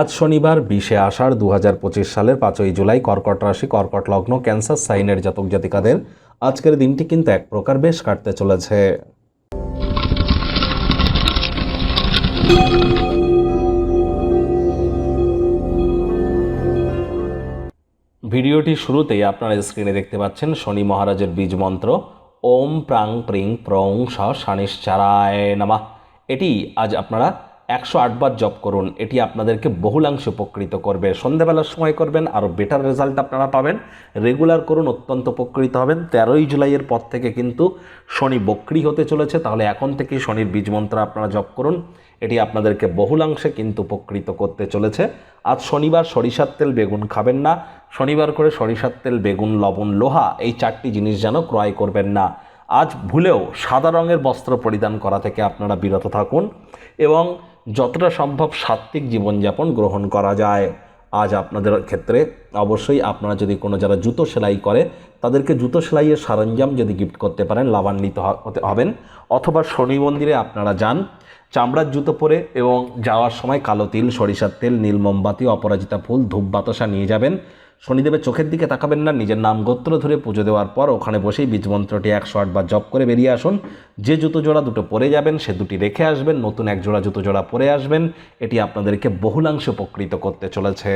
আজ শনিবার, বিশে আষাঢ় দু হাজার পঁচিশ সালের পাঁচই জুলাই কর্কট রাশি, কর্কট লগ্ন, ক্যান্সার, সাইনের জাতক জাতিকাদের আজকের দিনটি কিন্তু এক প্রকার বেশ কাটতে চলেছে। ভিডিওটি শুরুতেই আপনারা স্ক্রিনে দেখতে পাচ্ছেন শনি মহারাজের বীজ মন্ত্র, ওম প্রাং প্রিং প্রং স শানিশ্চারায় নামা। এটি আজ আপনারা একশো আটবার জপ করুন, এটি আপনাদেরকে বহুলাংশে উপকৃত করবে। সন্ধ্যাবেলার সময় করবেন, আরও বেটার রেজাল্ট আপনারা পাবেন। রেগুলার করুন, অত্যন্ত উপকৃত হবেন। তেরোই জুলাইয়ের পর থেকে কিন্তু শনি বক্রি হতে চলেছে, তাহলে এখন থেকেই শনির বীজ মন্ত্র আপনারা জপ করুন। এটি আপনাদেরকে বহুলাংশে কিন্তু উপকৃত করতে চলেছে। আজ শনিবার সরিষার তেল বেগুন খাবেন না। শনিবার করে সরিষার তেল, বেগুন, লবণ, লোহা, এই চারটি জিনিস যেন ক্রয় করবেন না। আজ ভুলেও সাদা রঙের বস্ত্র পরিধান করা থেকে আপনারা বিরত থাকুন। এবং যতটা সম্ভব সাত্ত্বিক জীবনযাপন গ্রহণ করা যায়। আজ আপনাদের ক্ষেত্রে অবশ্যই আপনারা যদি কোনো যারা জুতো সেলাই করে, তাদেরকে জুতো সেলাইয়ের সরঞ্জাম যদি গিফট করতে পারেন, লাভান্বিত হতে, হবেন। অথবা শনি মন্দিরে আপনারা যান, চামড়ার জুতো পরে এবং যাওয়ার সময় কালো তিল, সরিষার তেল, নীল মোমবাতি, অপরাজিতা ফুল ধূপ বাতাসা নিয়ে যাবেন। শনিদেবের চোখের দিকে তাকাবেন না, নিজের নাম গোত্র ধরে পুজো দেওয়ার পর ওখানে বসেই বীজ মন্ত্রটি একশো আটবার জপ করে বেরিয়ে আসুন। যে জুতো জোড়া দুটো পরে যাবেন, সে দুটি রেখে আসবেন, নতুন এক জোড়া জুতো জোড়া পরে আসবেন, এটি আপনাদেরকে বহুলাংশে উপকৃত করতে চলেছে।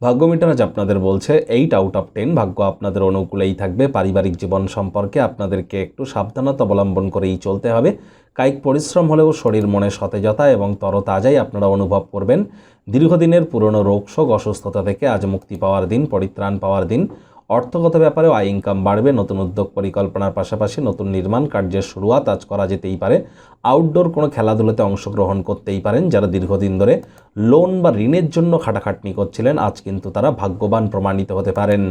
ভাগ্য মিটার আজ আপনাদের বলছে এইট আউট অফ টেন ভাগ্য আপনাদের অনুকূলেই থাকবে, পারিবারিক জীবন সম্পর্কে আপনাদেরকে একটু সাবধানতা অবলম্বন করেই চলতে হবে। কায়িক পরিশ্রম হলেও শরীর মনে সতেজতা এবং তরতাজাই আপনারা অনুভব করবেন। দীর্ঘদিনের পুরনো রোগশোক অসুস্থতা থেকে আজ মুক্তি পাওয়ার দিন, পরিত্রাণ পাওয়ার দিন। অর্থগত ব্যাপারেও আয় ইনকাম বাড়বে, নতুন উদ্যোগ পরিকল্পনার পাশাপাশি নতুন নির্মাণ কার্যের শুরুয়াত আজ করা যেতেই পারে। আউটডোর কোনো খেলাধুলাতে অংশগ্রহণ করতেই পারেন যারা দীর্ঘদিন ধরে লোন বা ঋণের জন্য খাটাখাটনি করছিলেন, আজ কিন্তু তারা ভাগ্যবান প্রমাণিত হতে পারেন।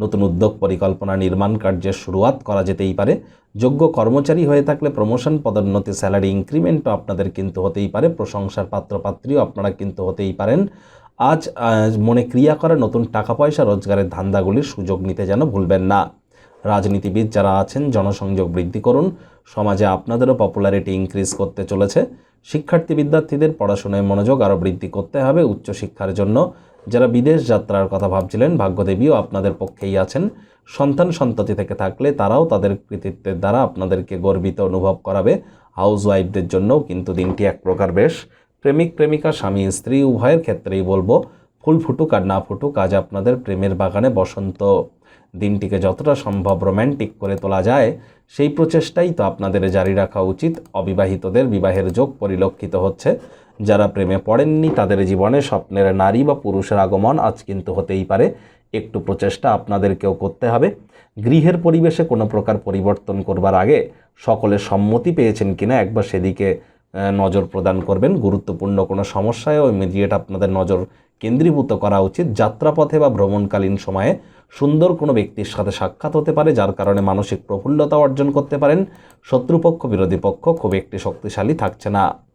নতুন উদ্যোগ, পরিকল্পনা, নির্মাণ কার্যের শুরুয়াত করা যেতেই পারে। যোগ্য কর্মচারী হয়ে থাকলে প্রমোশন পদোন্নতি স্যালারি ইনক্রিমেন্টও আপনাদের কিন্তু হতেই পারে। প্রশংসার পাত্রপাত্রীও আপনারা কিন্তু হতেই পারেন। আজ মনে ক্রিয়া করে, নতুন টাকা পয়সা, রোজগারের ধান্দাগুলির সুযোগ নিতে যেন ভুলবেন না। রাজনীতিবিদ যারা আছেন, জনসংযোগ বৃদ্ধি করুন। সমাজে আপনাদেরও পপুলারিটি ইনক্রিজ করতে চলেছে। শিক্ষার্থী বিদ্যার্থীদের পড়াশোনায় মনোযোগ আরও বৃদ্ধি করতে হবে উচ্চশিক্ষার জন্য। যারা বিদেশ যাত্রার কথা ভাবছিলেন, ভাগ্যদেবীও আপনাদের পক্ষেই আছেন। সন্তান সন্ততি থেকে থাকলে তারাও তাদের কৃতিত্বের দ্বারা আপনাদেরকে গর্বিত অনুভব করাবে। হাউস ওয়াইফদের জন্যও কিন্তু দিনটি এক প্রকার বেশ। প্রেমিক, প্রেমিকা, স্বামী, স্ত্রী, উভয়ের ক্ষেত্রেই বলব, ফুল ফুটুক আর না ফুটুক, আজ আপনাদের প্রেমের বাগানে বসন্ত দিনটিকে যতটা সম্ভব রোম্যান্টিক করে তোলা যায়, সেই প্রচেষ্টাই তো আপনাদের জারি রাখা উচিত। অবিবাহিতদের বিবাহের যোগ পরিলক্ষিত হচ্ছে। যারা প্রেমে পড়েননি, তাদের জীবনে স্বপ্নের নারী বা পুরুষের আগমন আজ কিন্তু হতেই পারে। একটু প্রচেষ্টা আপনাদেরকেও করতে হবে। গৃহের পরিবেশে কোনো প্রকার পরিবর্তন করবার আগে সকলের সম্মতি পেয়েছেন কিনা একবার সেদিকে নজর প্রদান করবেন। গুরুত্বপূর্ণ কোনো সমস্যায়ও ইমিডিয়েট আপনাদের নজর কেন্দ্রীভূত করা উচিত। যাত্রাপথে বা ভ্রমণকালীন সময়ে সুন্দর কোনো ব্যক্তির সাথে সাক্ষাৎ হতে পারে, যার কারণে মানসিক প্রফুল্লতা অর্জন করতে পারেন। শত্রুপক্ষ, বিরোধী পক্ষ খুব একটি শক্তিশালী থাকছে না।